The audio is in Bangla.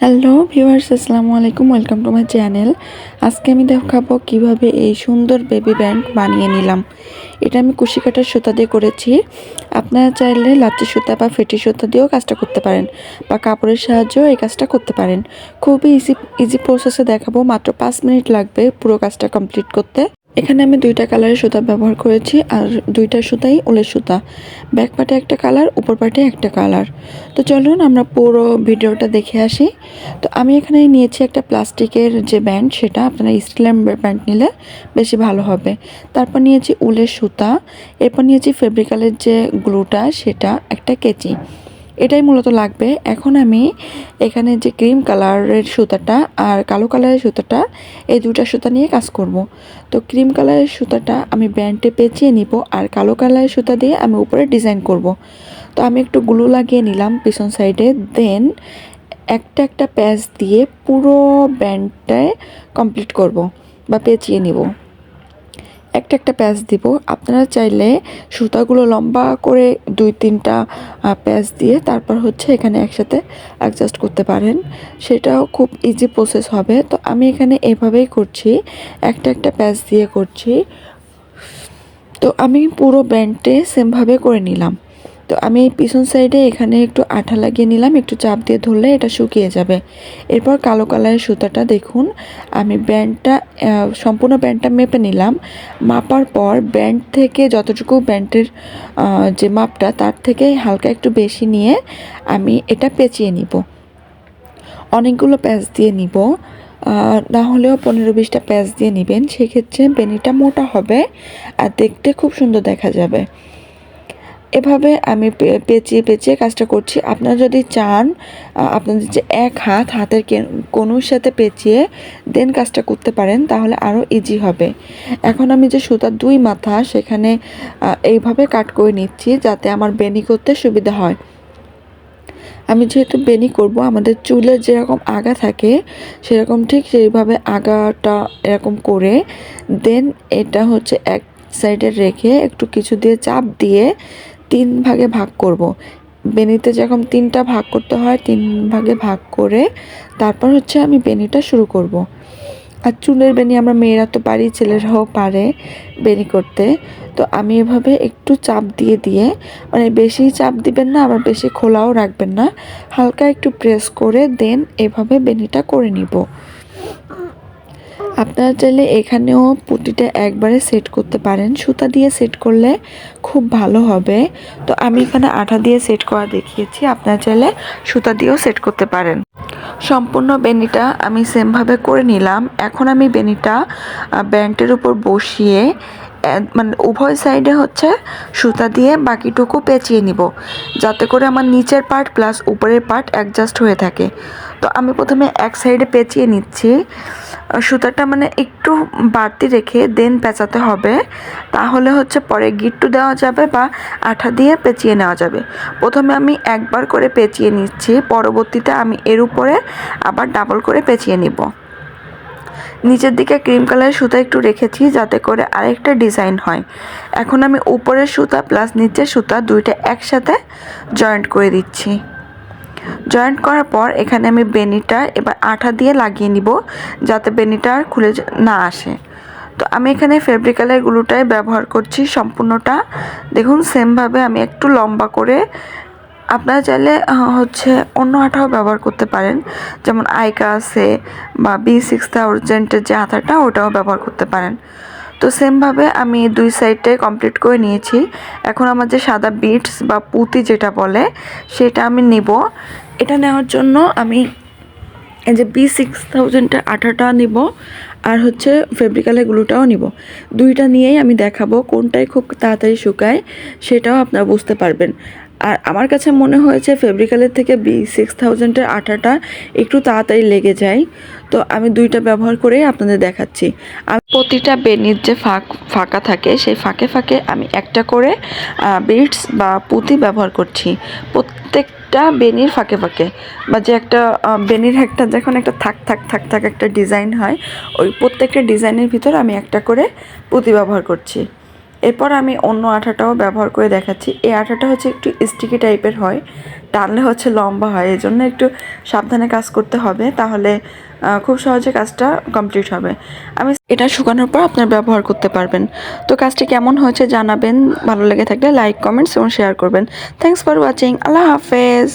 হ্যালো ভিউয়ার্স আসসালামু আলাইকুম ওয়েলকাম টু মাই চ্যানেল আজকে আমি দেখাবো কীভাবে এই সুন্দর বেবি ব্যান্ড বানিয়ে নিলাম। এটা আমি কুশি কাটার সুতা দিয়ে করেছি। আপনারা চাইলে লাচ্ছি সুতা বা ফেটি সুতা দিয়েও কাজটা করতে পারেন বা কাপড়ের সাহায্যেও এই কাজটা করতে পারেন। খুবই ইজি ইজি প্রসেসে দেখাবো। মাত্র পাঁচ মিনিট লাগবে পুরো কাজটা কমপ্লিট করতে। এখানে আমি দুইটা কালারের সুতা ব্যবহার করেছি আর দুইটা সুতাই উলের সুতা। ব্যাক পাটে একটা কালার, উপর পাটে একটা কালার। তো চলুন আমরা পুরো ভিডিওটা দেখে আসি। তো আমি এখানে নিয়েছি একটা প্লাস্টিকের যে ব্যান্ড, সেটা আপনারা স্টিলের ব্যান্ড নিলে বেশি ভালো হবে। তারপর নিয়েছি উলের সুতা। এরপর নিয়েছি ফেব্রিকালের যে গ্লুটা, সেটা একটা কেচি। এটাই মূলত লাগবে। এখন আমি এখানে যে ক্রিম কালারের সুতাটা আর কালো কালারের সুতাটা, এই দুটা সুতা নিয়ে কাজ করব। তো ক্রিম কালারের সুতাটা আমি ব্যান্ডে পেঁচিয়ে নিব আর কালো কালারের সুতা দিয়ে আমি উপরে ডিজাইন করব। তো আমি একটু গ্লু লাগিয়ে নিলাম পিছন সাইডে, দেন একটা একটা প্যাচ দিয়ে পুরো ব্যান্ডটায় কমপ্লিট করব বা পেঁচিয়ে নিব। একটা একটা প্যাচ দিব। আপনারা চাইলে সুতাগুলো লম্বা করে দুই, তিনটা প্যাচ দিয়ে তারপর হচ্ছে এখানে একসাথে অ্যাডজাস্ট করতে পারেন। সেটাও খুব ইজি প্রসেস হবে। তো আমি এখানে এভাবেই করছি। একটা একটা প্যাচ দিয়ে করছি। তো আমি পুরো ব্যান্ডে সেমভাবে করে নিলাম। তো আমি পিছন সাইডে এখানে একটু আঠা লাগিয়ে নিলাম, একটু চাপ দিয়ে ধরলে এটা শুকিয়ে যাবে। এরপর কালো কালারের সুতাটা দেখুন, আমি ব্যান্ডটা সম্পূর্ণ ব্যান্ডটা মেপে নিলাম। মাপার পর ব্যান্ড থেকে যতটুকু ব্যান্ডের যে মাপটা, তার থেকে হালকা একটু বেশি নিয়ে আমি এটা পেঁচিয়ে নিব। অনেকগুলো প্যাচ দিয়ে নিব। না হলেও পনেরো বিশটা প্যাচ দিয়ে নেবেন। সেক্ষেত্রে বেনিটা মোটা হবে আর দেখতে খুব সুন্দর দেখা যাবে। এভাবে আমি পেঁচিয়ে পেঁচিয়ে কাজটা করছি। আপনারা যদি চান আপনাদের যে এক হাত হাতের কোনোর সাথে পেঁচিয়ে দেন কাজটা করতে পারেন, তাহলে আরও ইজি হবে। এখন আমি যে সুতার দুই মাথা সেখানে এইভাবে কাট করে নিচ্ছি যাতে আমার বেনি করতে সুবিধা হয়। আমি যেহেতু বেনি করব, আমাদের চুলের যেরকম আগা থাকে, সেরকম ঠিক সেইভাবে আগাটা এরকম করে দেন। এটা হচ্ছে এক সাইডে রেখে একটু কিছু দিয়ে চাপ দিয়ে তিন ভাগে ভাগ করব। বেনিতে যখন তিনটা ভাগ করতে হয়, তিন ভাগে ভাগ করে তারপর হচ্ছে আমি বেনিটা শুরু করব। আর চুলের বেনি আমরা মেয়েরা তো পারি, ছেলেরাও পারে বেনি করতে তো আমি এভাবে একটু চাপ দিয়ে দিয়ে মানে বেশি চাপ দিবেন না, আবার বেশি খোলাও রাখবেন না, হালকা একটু প্রেস করে দেন, এভাবে বেনিটা করে নিব আপনারা চাইলে এখানেও পুঁতিটা একবারে সেট করতে পারেন। সুতা দিয়ে সেট করলে খুব ভালো হবে। তো আমি এখানে আঠা দিয়ে সেট করা দেখিয়েছি। আপনারা চাইলে সুতা দিয়েও সেট করতে পারেন। সম্পূর্ণ বেনিটা আমি সেমভাবে করে নিলাম। এখন আমি বেনিটা ব্যান্ডের উপর বসিয়ে মানে উভয় সাইডে হচ্ছে সুতা দিয়ে বাকিটুকু পেঁচিয়ে নিব। যাতে করে আমার নিচের পার্ট প্লাস উপরের পার্ট অ্যাডজাস্ট হয়ে থাকে। তো আমি প্রথমে এক সাইডে পেঁচিয়ে নিচ্ছি। সুতাটা মানে একটু বাড়তি রেখে দেন পেঁচাতে হবে। তাহলে হচ্ছে পরে গিট্টু দেওয়া যাবে বা আঠা দিয়ে পেঁচিয়ে নেওয়া যাবে। প্রথমে আমি একবার করে পেঁচিয়ে নিচ্ছি, পরবর্তীতে আমি এর উপরে আবার ডাবল করে পেঁচিয়ে নিব। নিচের দিকে ক্রিম কালারের সুতা একটু রেখেছি যাতে করে আরেকটা ডিজাইন হয়। এখন আমি উপরের সুতা প্লাস নিচের সুতা দুইটা একসাথে জয়েন্ট করে দিচ্ছি। জয়েন্ট করার পর এখানে আমি বেনিটা এবার আঠা দিয়ে লাগিয়ে নিব যাতে বেনিটা আর খুলে না আসে। তো আমি এখানে ফেব্রিকালের গুলোটাই ব্যবহার করছি সম্পূর্ণটা। দেখুন সেমভাবে আমি একটু লম্বা করে আপনারা চাইলে হচ্ছে অন্য আঠাও ব্যবহার করতে পারেন। যেমন আইকা আছে বা বি সিক্স থাউজেন্ডের যে আঠাটা, ওটাও ব্যবহার করতে পারেন। তো সেমভাবে আমি দুই সাইডটাই কমপ্লিট করে নিয়েছি। এখন আমার যে সাদা বিটস বা পুঁতি যেটা বলে, সেটা আমি নিব। এটা নেওয়ার জন্য আমি এই যে বি সিক্স থাউজেন্ডের আঠাটা নিব আর হচ্ছে ফেব্রিকালের গ্লুটাও নিব। দুইটা নিয়েই আমি দেখাবো কোনটাই খুব তাড়াতাড়ি শুকায়, সেটাও আপনারা বুঝতে পারবেন। আর আমার কাছে মনে হয়েছে ফেব্রিকালের থেকে বি সিক্স থাউজেন্ডের আঠাটা একটু তাড়াতাড়ি লেগে যায়। তো আমি দুইটা ব্যবহার করেই আপনাদের দেখাচ্ছি। আমি প্রতিটা বেনির যে ফাঁক, ফাঁকা থাকে, সেই ফাঁকে ফাঁকে আমি একটা করে বিটস বা পুঁতি ব্যবহার করছি। প্রত্যেকটা বেনির ফাঁকে ফাঁকে বা যে একটা বেনির একটা যখন একটা থাক থাক থাক থাক একটা ডিজাইন হয়, ওই প্রত্যেকটা ডিজাইনের ভিতর আমি একটা করে পুঁতি ব্যবহার করছি। এরপর আমি অন্য আঠাটাও ব্যবহার করে দেখাচ্ছি। এই আঠাটা হচ্ছে একটু স্টিকি টাইপের হয়, টানলে হচ্ছে লম্বা হয় এই জন্য একটু সাবধানে কাজ করতে হবে, তাহলে খুব সহজে কাজটা কমপ্লিট হবে। আমি এটা শুকানোর পর আপনার ব্যবহার করতে পারবেন। তো কাজটি কেমন হয়েছে জানাবেন, ভালো লেগে থাকলে লাইক কমেন্টস এবং শেয়ার করবেন। থ্যাংকস ফর ওয়াচিং আল্লাহ হাফেজ।